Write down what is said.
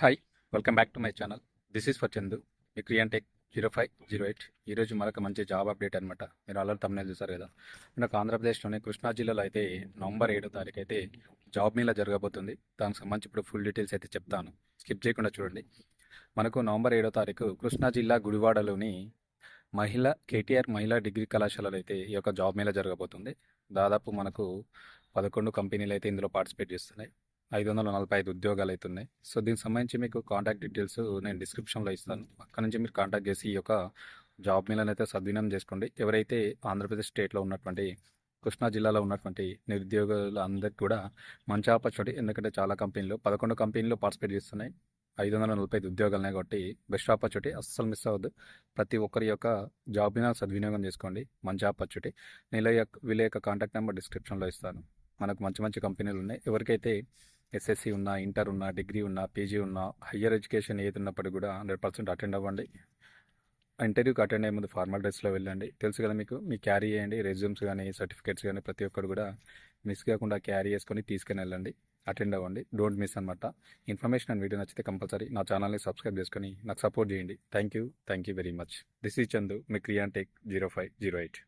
Hi welcome back to my channel this is for Chandu me క్రియాన్ tech zero five zero eight ఈరోజు మరొక మంచి job update అనమాట మీరు already తమిళ చూసారు కదా. మనకు ఆంధ్రప్రదేశ్లోని కృష్ణా జిల్లాలో అయితే నవంబర్ ఏడో తారీఖు అయితే జాబ్ మీలా జరగబోతుంది. దానికి సంబంధించి ఇప్పుడు ఫుల్ డీటెయిల్స్ అయితే చెప్తాను. స్కిప్ చేయకుండా చూడండి. మనకు నవంబర్ ఏడో తారీఖు కృష్ణా జిల్లా గుడివాడలోని మహిళ కేటీఆర్ మహిళా డిగ్రీ కళాశాలలో అయితే ఈ యొక్క జాబ్ మేళ జరగబోతుంది. దాదాపు మనకు పదకొండు కంపెనీలు అయితే ఇందులో పార్టిసిపేట్ చేస్తున్నాయి. ఐదు వందల నలభై ఐదు ఉద్యోగాలు అయితే ఉన్నాయి సో దీనికి సంబంధించి మీకు కాంటాక్ట్ డీటెయిల్స్ నేను డిస్క్రిప్షన్లో ఇస్తాను. అక్కడ నుంచి మీరు కాంటాక్ట్ చేసి ఈ యొక్క జాబ్ మీలను అయితే సద్వినియోగం చేసుకోండి. ఎవరైతే ఆంధ్రప్రదేశ్ స్టేట్లో ఉన్నటువంటి కృష్ణా జిల్లాలో ఉన్నటువంటి నిరుద్యోగులు అందరికీ కూడా మంచి ఆపర్చునిటీ ఎందుకంటే చాలా కంపెనీలు పదకొండు కంపెనీలు పార్టిసిపేట్ చేస్తున్నాయి. ఐదు వందల నలభై ఐదు ఉద్యోగాలున్నాయి కాబట్టి బెస్ట్ ఆపర్చునిటీ అస్సలు మిస్ అవ్వద్దు. ప్రతి ఒక్కరి యొక్క జాబ్ మీద సద్వినియోగం చేసుకోండి. మంచి ఆపర్చునిటీ నేను యొక్క వీళ్ళ యొక్క కాంటాక్ట్ నెంబర్ డిస్క్రిప్షన్లో ఇస్తాను. మనకు మంచి మంచి కంపెనీలు ఉన్నాయి. ఎవరికైతే ఎస్ఎస్సి ఉన్నా ఇంటర్ ఉన్నా డిగ్రీ ఉన్నా పీజీ ఉన్నా హయ్యర్ ఎడ్యుకేషన్ ఏది ఉన్నప్పటికీ కూడా హండ్రెడ్ పర్సెంట్ అటెండ్ అవ్వండి. ఇంటర్వ్యూకి అటెండ్ అయ్యే ముందు ఫార్మల్ డ్రెస్లో వెళ్ళండి. తెలుసు కదా మీకు మీ క్యారీ చేయండి రెజ్యూమ్స్ కానీ సర్టిఫికేట్స్ కానీ ప్రతి ఒక్కరు కూడా మిస్ కాకుండా క్యారీ చేసుకొని తీసుకుని వెళ్ళండి. అటెండ్ అవ్వండి. డోంట్ మిస్ అనమాట ఇన్ఫర్మేషన్ అండ్ వీడియో నచ్చితే కంపల్సరీ నా ఛానల్ని సబ్స్క్రైబ్ చేసుకొని నాకు సపోర్ట్ చేయండి. Thank you. Thank you very much. This is Chandu me క్రియాన్ tech zero five zero eight